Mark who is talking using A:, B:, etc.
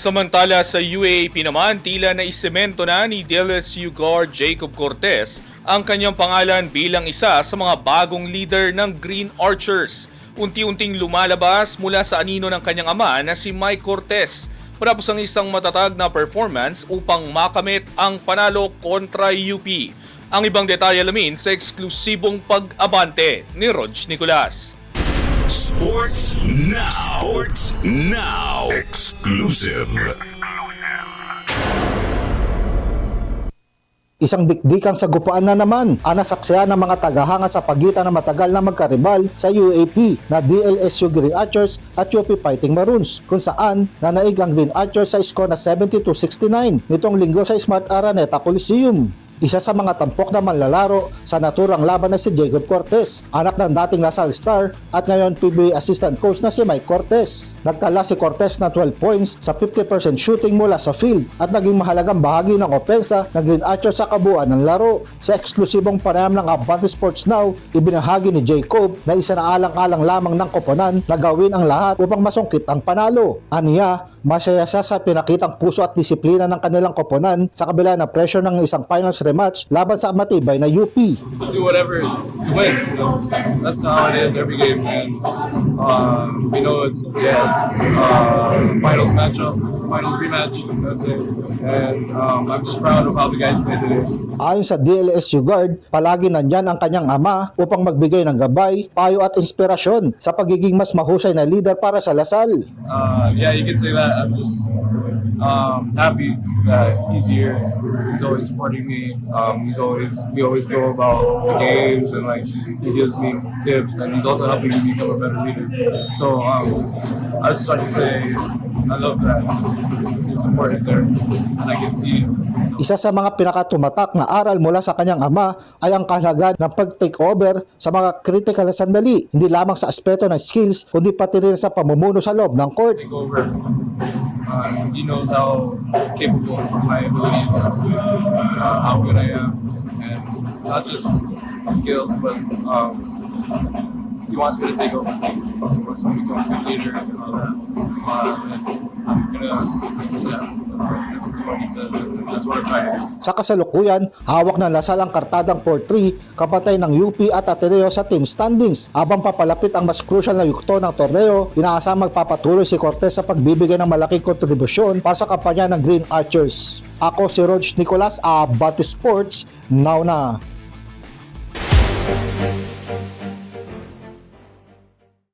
A: Samantala sa UAAP naman, tila na isemento na ni DLSU guard Jacob Cortez ang kanyang pangalan bilang isa sa mga bagong leader ng Green Archers. Unti-unting lumalabas mula sa anino ng kanyang ama na si Mike Cortez matapos ang isang matatag na performance upang makamit ang panalo kontra UP. Ang ibang detalye alamin sa eksklusibong pag-abante ni Rog Nicolas.
B: Sports Now. Sports Now. Exclusive.
C: Isang dikdikang sagupaan na naman ang nasaksiyan ng mga tagahanga sa pagitan ng matagal na magkaribal sa UAP na DLSU Green Archers at UP Fighting Maroons kung saan nanaig ang Green Archers sa score na 72-69 nitong linggo sa Smart Araneta Coliseum. Isa sa mga tampok na manlalaro sa naturang laban na si Jacob Cortez, anak ng dating Lasal Star at ngayon PBA assistant coach na si Mike Cortez. Nagtala si Cortez na 12 points sa 50% shooting mula sa field at naging mahalagang bahagi ng opensa ng Green Archers sa kabuuan ng laro. Sa eksklusibong panayam ng Abante Sports Now, ibinahagi ni Jacob na isa na alang-alang lamang ng koponan na gawin ang lahat upang masungkit ang panalo. Aniya, Masaya siya sa pinakitang puso at disiplina ng kanilang koponan sa kabila ng pressure ng isang finals rematch laban sa matibay na UP.
D: do whatever to win. You know? That's how it is every game, man. Um, we know it's yeah, uh, finals matchup, finals rematch. That's it. And um, I'm just proud of how the guys played today.
C: Ayon sa DLSU guard, palagi nandyan ang kanyang ama upang magbigay ng gabay, payo at inspirasyon sa pagiging mas mahusay na leader para sa Lasal.
D: Uh, yeah, you can say that. I'm just um, happy that he's here. He's always supporting me. Um, he's always we always go about the games and like he gives me tips and he's also helping me become a better leader. So um, I just like to say I love that his support is there and I can see it. So,
C: Isa sa mga pinakatumatak na aral mula sa kanyang ama ay ang kahalagan ng pag-take over sa mga critical na sandali, hindi lamang sa aspeto ng skills, kundi pati rin sa pamumuno sa loob ng court.
D: take over. Um, he knows how capable my abilities, uh, how good I am, and not just skills, but um, he wants me to take over. He wants me to become a good leader and all that. Um, and
C: Sa kasalukuyan, hawak ng Lasal ang kartadang 4-3, kapatay ng UP at Ateneo sa team standings. Abang papalapit ang mas crucial na yukto ng torneo, inaasam magpapatuloy si Cortez sa pagbibigay ng malaking kontribusyon para sa kampanya ng Green Archers. Ako si Rog Nicolas, Abate Sports, now na.